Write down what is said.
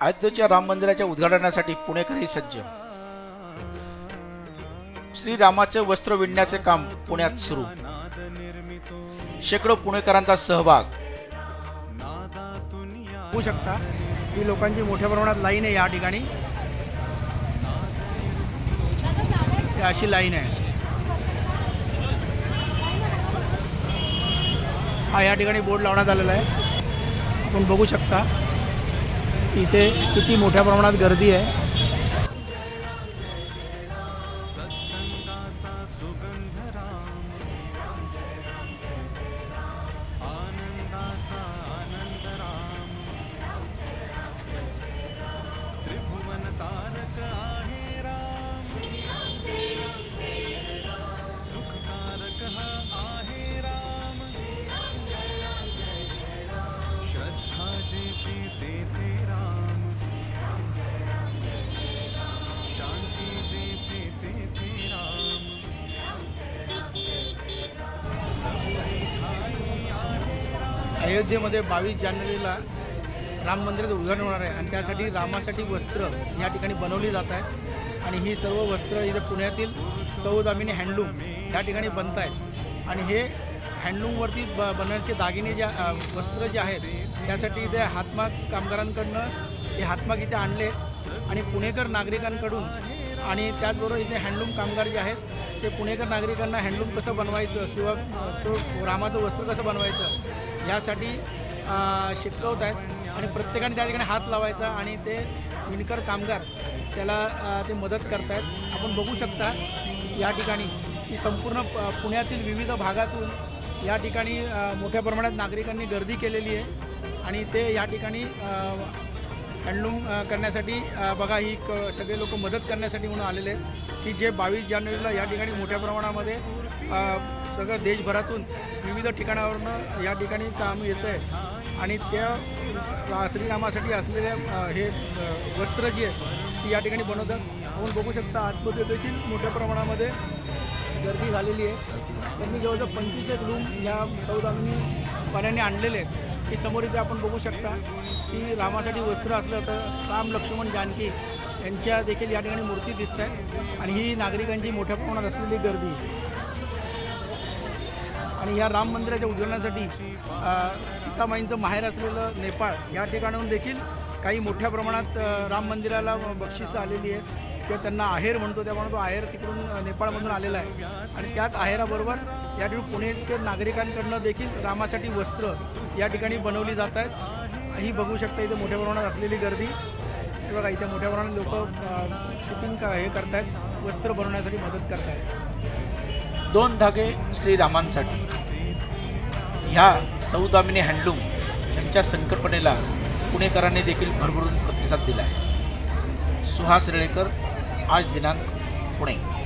अयोध्येच्या राम मंदिराच्या उद्घाटनासाठी पुणेकरही सज्ज. श्रीरामाचे वस्त्र विणण्याचे काम पुण्यात सुरू. शेकडो पुणेकरांचा सहभाग. होऊ शकता. ही लोकांची मोठ्या प्रमाणात लाईन आहे या ठिकाणी. अशी लाईन आहे. हा या ठिकाणी बोर्ड लावण्यात आलेला आहे. आपण बघू शकता. इथे किती मोठ्या प्रमाणात गर्दी आहे. अयोध्येमध्ये बावीस जानेवारीला राम मंदिराचं उद्घाटन होणार आहे आणि त्यासाठी रामासाठी वस्त्र या ठिकाणी बनवली जात आहेत. आणि ही सर्व वस्त्र इथे पुण्यातील सौदामिनी हँडलूम या ठिकाणी बनत आहेत. आणि हे हँडलूमवरती ब बनण्याचे दागिने ज्या वस्त्र जे आहेत त्यासाठी इथे हातमाग कामगारांकडनं हे हातमाग इथे आणले आणि पुणेकर नागरिकांकडून आणि त्याचबरोबर इथे हँडलूम कामगार जे आहेत ते पुणेकर नागरिकांना हँडलूम कसं बनवायचं किंवा तो रामाचं वस्त्र कसं बनवायचं यासाठी शिकवत आहेत. आणि प्रत्येकाने त्या ठिकाणी हात लावायचा आणि ते विणकर कामगार त्याला ते मदत करतायत. आपण बघू शकता या ठिकाणी की संपूर्ण प- पुण्यातील विविध भागातून या ठिकाणी मोठ्या प्रमाणात नागरिकांनी गर्दी केलेली आहे. आणि ते या ठिकाणी हँडलूम करण्यासाठी बघा ही क सगळे लोक मदत करण्यासाठी म्हणून आलेले आहेत की जे बावीस जानेवारीला या ठिकाणी मोठ्या प्रमाणामध्ये सगळं देशभरातून विविध ठिकाणावरनं या ठिकाणी काम येतं आहे आणि त्या श्रीरामासाठी असलेल्या हे वस्त्र जे आहे ती या ठिकाणी बनवतात. आपण बघू शकता आतमध्ये देखील मोठ्या प्रमाणामध्ये गर्दी झालेली आहे. त्यांनी जवळजवळ पंचवीस एक रूम या सौदामिनी पाण्याने आणलेले आहेत. की समोर इथे आपण बघू शकता की रामासाठी वस्त्र असलं तर राम लक्ष्मण जानकी यांच्या देखील या ठिकाणी मूर्ती दिसत आहेत. आणि ही नागरिकांची मोठ्या प्रमाणात असलेली गर्दी. आणि या राम मंदिराच्या उद्घाटनासाठी सीतामाईंचं माहेर असलेलं नेपाळ या ठिकाणाहून देखील काही मोठ्या प्रमाणात राम मंदिराला बक्षिसं आलेली आहेत. किंवा त्यांना आहेर म्हणतो त्यामुळे तो आहेर तिकडून नेपाळमधून आलेला आहे. आणि त्याच आहेराबरोबर या ठिकाणी पुणेकर नागरिकांकडनं देखील रामासाठी वस्त्र या ठिकाणी बनवली जात आहेत. ही बघू शकता इथे मोठ्या प्रमाणात असलेली गर्दी. बघा इथे मोठ्या प्रमाणात लोक शूटिंग हे करतायत वस्त्र बनवण्यासाठी मदत करतायत. दोन धागे श्रीरामांसाठी. ह्या सौदामिनी हँडलूम यांच्या संकल्पनेला पुणेकरांनी देखील भरभरून प्रतिसाद दिला आहे सुहास रेळेकर आज दिनांक पुणे.